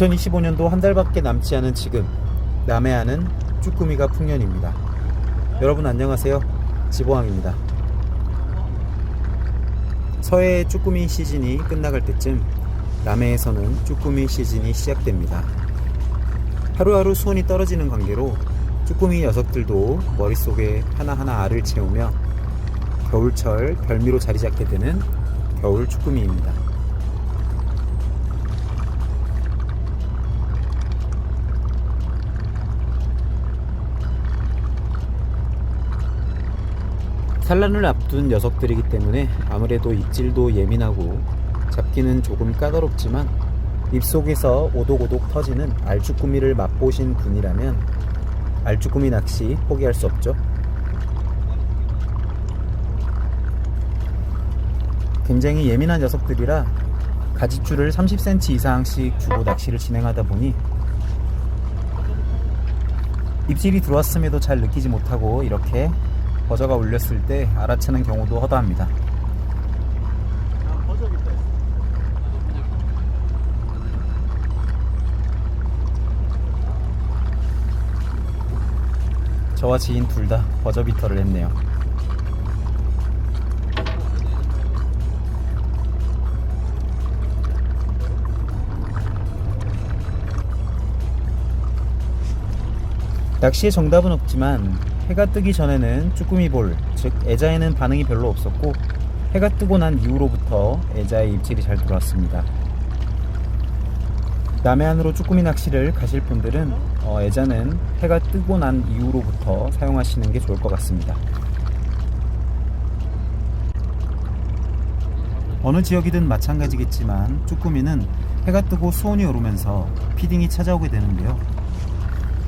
2025년도 한 달밖에 남지 않은 지금 남해안은 쭈꾸미가 풍년입니다. 여러분 안녕하세요. 지보왕입니다. 서해의 쭈꾸미 시즌이 끝나갈 때쯤 남해에서는 쭈꾸미 시즌이 시작됩니다. 하루하루 수온이 떨어지는 관계로 쭈꾸미 녀석들도 머릿속에 하나하나 알을 채우며 겨울철 별미로 자리 잡게 되는 겨울 쭈꾸미입니다. 산란을 앞둔 녀석들이기 때문에 아무래도 입질도 예민하고 잡기는 조금 까다롭지만 입속에서 오독오독 터지는 알쭈꾸미를 맛보신 분이라면 알쭈꾸미 낚시 포기할 수 없죠. 굉장히 예민한 녀석들이라 가지줄을 30cm 이상씩 주고 낚시를 진행하다 보니 입질이 들어왔음에도 잘 느끼지 못하고 이렇게 버저가 울렸을 때 알아채는 경우도 허다합니다. 저와 지인 둘 다 버저비터를 했네요. 낚시의 정답은 없지만 해가 뜨기 전에는 쭈꾸미 볼, 즉 애자에는 반응이 별로 없었고 해가 뜨고 난 이후로부터 애자의 입질이 잘 들어왔습니다. 남해안으로 쭈꾸미 낚시를 가실 분들은 어, 애자는 해가 뜨고 난 이후로부터 사용하시는 게 좋을 것 같습니다. 어느 지역이든 마찬가지겠지만 쭈꾸미는 해가 뜨고 수온이 오르면서 피딩이 찾아오게 되는데요.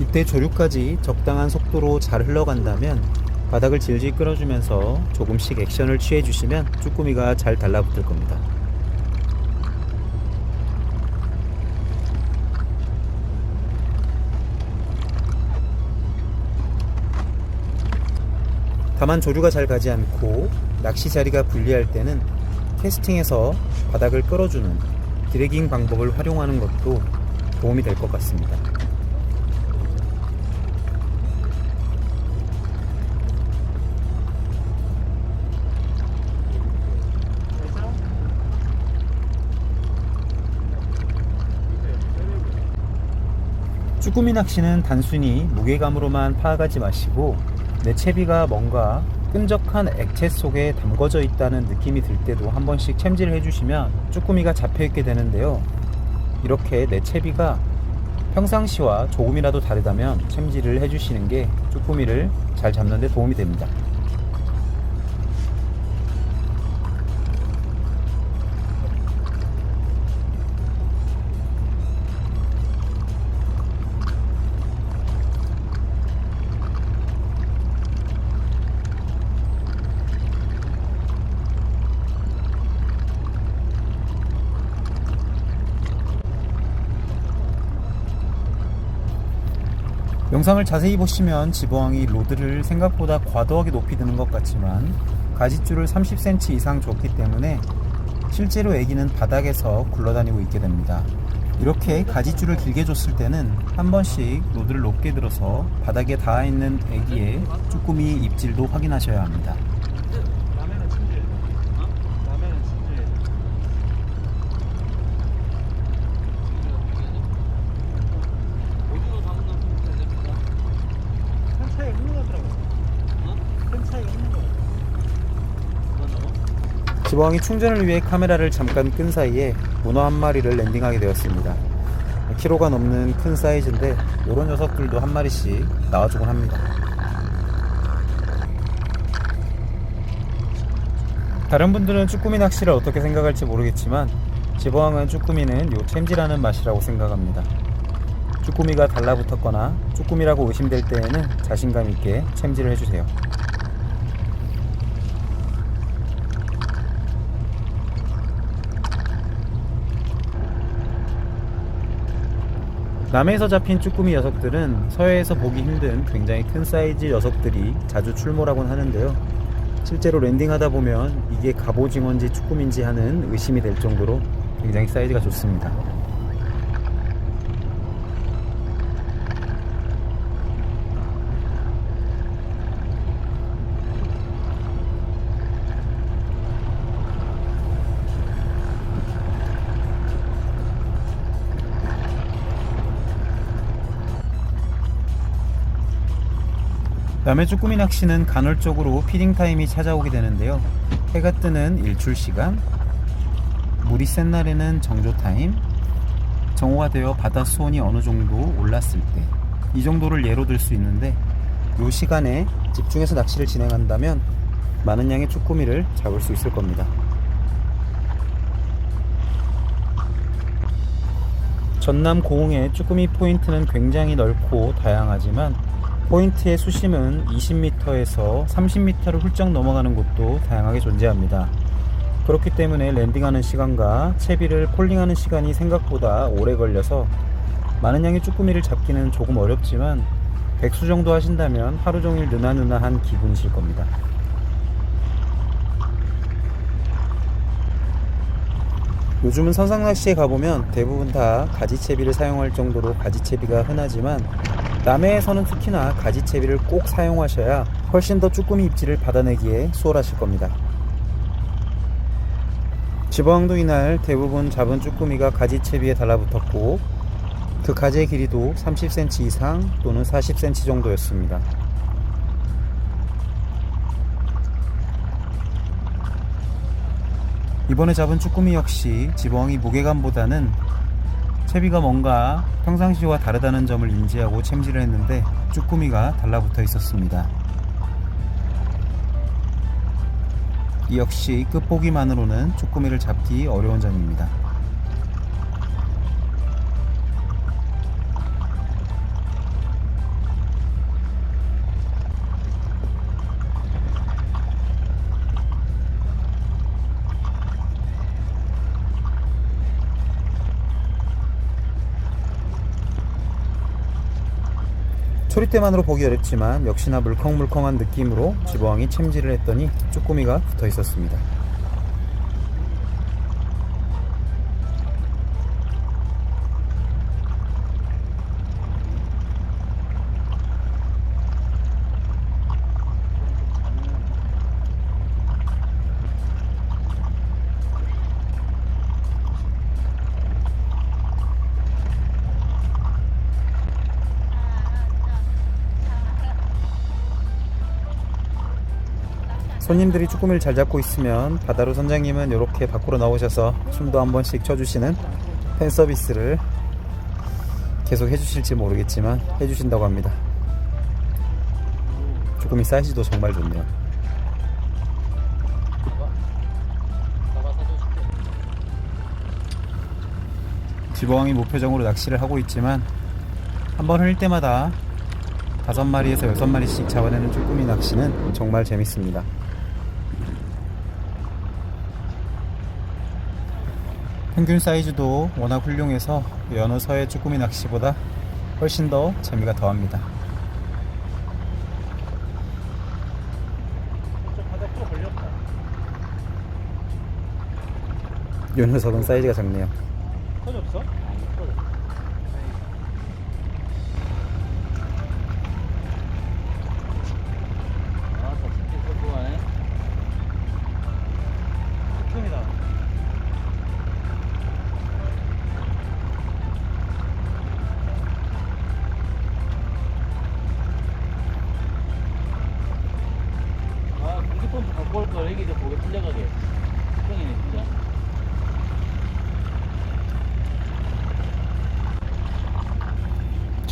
이때 조류까지 적당한 속도로 잘 흘러간다면 바닥을 질질 끌어주면서 조금씩 액션을 취해주시면 쭈꾸미가 잘 달라붙을 겁니다. 다만 조류가 잘 가지 않고 낚시 자리가 불리할 때는 캐스팅에서 바닥을 끌어주는 드래깅 방법을 활용하는 것도 도움이 될 것 같습니다. 쭈꾸미 낚시는 단순히 무게감으로만 파악하지 마시고 내 채비가 뭔가 끈적한 액체 속에 담궈져 있다는 느낌이 들 때도 한 번씩 챔질을 해주시면 쭈꾸미가 잡혀있게 되는데요. 이렇게 내 채비가 평상시와 조금이라도 다르다면 챔질을 해주시는 게 쭈꾸미를 잘 잡는 데 도움이 됩니다. 영상을 자세히 보시면 지보왕이 로드를 생각보다 과도하게 높이 드는 것 같지만 가지줄을 30cm 이상 줬기 때문에 실제로 애기는 바닥에서 굴러다니고 있게 됩니다. 이렇게 가지줄을 길게 줬을 때는 한 번씩 로드를 높게 들어서 바닥에 닿아 있는 애기의 쭈꾸미 입질도 확인하셔야 합니다. 라면은 침질. 어? 라면은 침질. 어디로 담는 건 됩니다. 큰 차이 없는 거더라고. 어? 큰 차이 없는 거. 그거는 지보왕이 충전을 위해 카메라를 잠깐 끈 사이에 문어 한 마리를 랜딩하게 되었습니다. 키로가 넘는 큰 사이즈인데 이런 녀석들도 한 마리씩 나와주곤 합니다. 다른 분들은 쭈꾸미 낚시를 어떻게 생각할지 모르겠지만 지보왕은 쭈꾸미는 요 챔질하는 맛이라고 생각합니다. 쭈꾸미가 달라붙었거나 쭈꾸미라고 의심될 때에는 자신감 있게 챔질을 해주세요. 남해에서 잡힌 쭈꾸미 녀석들은 서해에서 보기 힘든 굉장히 큰 사이즈 녀석들이 자주 출몰하곤 하는데요. 실제로 랜딩하다 보면 이게 갑오징어인지 쭈꾸미인지 하는 의심이 될 정도로 굉장히 사이즈가 좋습니다. 남해 쭈꾸미 낚시는 간헐적으로 피딩 타임이 찾아오게 되는데요. 해가 뜨는 일출 시간, 물이 센 날에는 정조 타임, 정오가 되어 바다 수온이 어느 정도 올랐을 때, 이 정도를 예로 들 수 있는데, 이 시간에 집중해서 낚시를 진행한다면 많은 양의 쭈꾸미를 잡을 수 있을 겁니다. 전남 고흥의 쭈꾸미 포인트는 굉장히 넓고 다양하지만 포인트의 수심은 20m에서 30m를 훌쩍 넘어가는 곳도 다양하게 존재합니다. 그렇기 때문에 랜딩하는 시간과 채비를 폴링하는 시간이 생각보다 오래 걸려서 많은 양의 쭈꾸미를 잡기는 조금 어렵지만 백수 정도 하신다면 하루 종일 느나느나한 기분이실 겁니다. 요즘은 선상낚시에 가보면 대부분 다 가지채비를 사용할 정도로 가지채비가 흔하지만 남해에서는 특히나 가지채비를 꼭 사용하셔야 훨씬 더 쭈꾸미 입질을 받아내기에 수월하실 겁니다. 지방도 이날 대부분 잡은 쭈꾸미가 가지채비에 달라붙었고 그 가지의 길이도 30cm 이상 또는 40cm 정도였습니다. 이번에 잡은 쭈꾸미 역시 지벙이 무게감보다는 채비가 뭔가 평상시와 다르다는 점을 인지하고 챔질을 했는데 쭈꾸미가 달라붙어 있었습니다. 이 역시 끝보기만으로는 쭈꾸미를 잡기 어려운 점입니다. 초리대만으로 보기 어렵지만 역시나 물컹물컹한 느낌으로 지버왕이 챔질을 했더니 쭈꾸미가 붙어 있었습니다. 손님들이 쭈꾸미를 잘 잡고 있으면 바다로 선장님은 이렇게 밖으로 나오셔서 춤도 한 번씩 춰주시는 팬 서비스를 계속 해주실지 모르겠지만 해주신다고 합니다. 쭈꾸미 사이즈도 정말 좋네요. 지버왕이 목표정으로 낚시를 하고 있지만 한 번 흘릴 때마다 다섯 마리에서 여섯 마리씩 잡아내는 쭈꾸미 낚시는 정말 재밌습니다. 평균 사이즈도 워낙 훌륭해서 서해 쭈꾸미 낚시보다 훨씬 더 재미가 더합니다. 녀석은 사이즈가 작네요. 터졌어?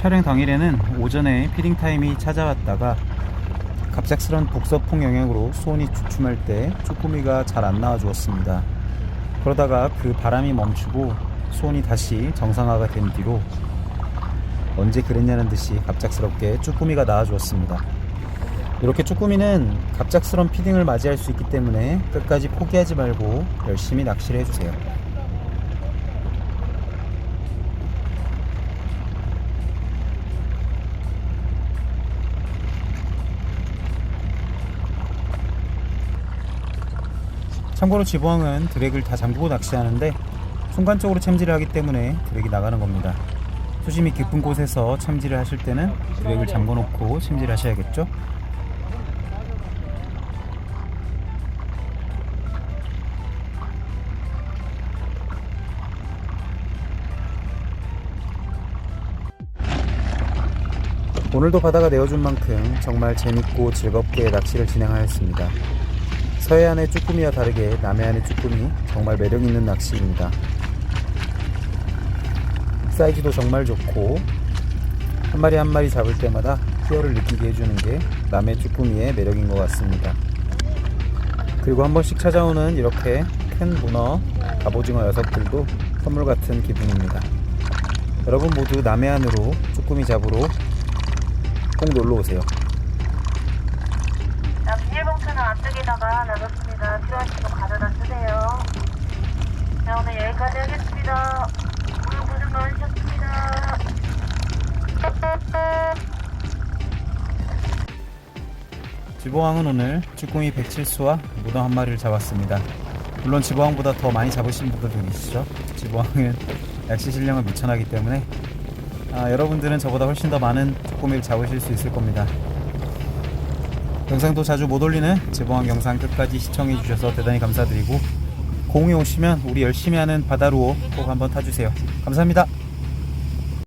촬영 당일에는 오전에 피딩 타임이 찾아왔다가 갑작스런 북서풍 영향으로 수온이 주춤할 때 쭈꾸미가 잘 안 나와 주었습니다. 그러다가 그 바람이 멈추고 수온이 다시 정상화가 된 뒤로 언제 그랬냐는 듯이 갑작스럽게 쭈꾸미가 나와 주었습니다. 이렇게 쭈꾸미는 갑작스런 피딩을 맞이할 수 있기 때문에 끝까지 포기하지 말고 열심히 낚시를 해주세요. 참고로 지붕은 드랙을 다 잠그고 낚시하는데 순간적으로 챔질을 하기 때문에 드랙이 나가는 겁니다. 수심이 깊은 곳에서 챔질을 하실 때는 드랙을 잠궈 놓고 챔질하셔야겠죠? 오늘도 바다가 내어준 만큼 정말 재밌고 즐겁게 낚시를 진행하였습니다. 서해안의 쭈꾸미와 다르게 남해안의 쭈꾸미 정말 매력 있는 낚시입니다. 사이즈도 정말 좋고 한 마리 한 마리 잡을 때마다 희열을 느끼게 해주는 게 남해 쭈꾸미의 매력인 것 같습니다. 그리고 한 번씩 찾아오는 이렇게 큰 문어, 갑오징어 녀석들도 선물 같은 기분입니다. 여러분 모두 남해안으로 쭈꾸미 잡으러 꼭 놀러 오세요. 자, 비닐봉투는 안쪽에다가 놔뒀습니다. 필요하시면 가져다 쓰세요. 자, 오늘 여기까지 하겠습니다. 오늘 고생 많으셨습니다. 지보왕은 오늘 쭈꾸미 107수와 문어 한 마리를 잡았습니다. 물론 지보왕보다 더 많이 잡으신 분들도 계시죠. 지보왕은 낚시 실력은 미천하기 때문에 아, 여러분들은 저보다 훨씬 더 많은 쭈꾸미를 잡으실 수 있을 겁니다. 영상도 자주 못 올리는 지보왕 영상 끝까지 시청해 주셔서 대단히 감사드리고 공이 오시면 우리 열심히 하는 바다로 꼭 한번 타주세요. 감사합니다.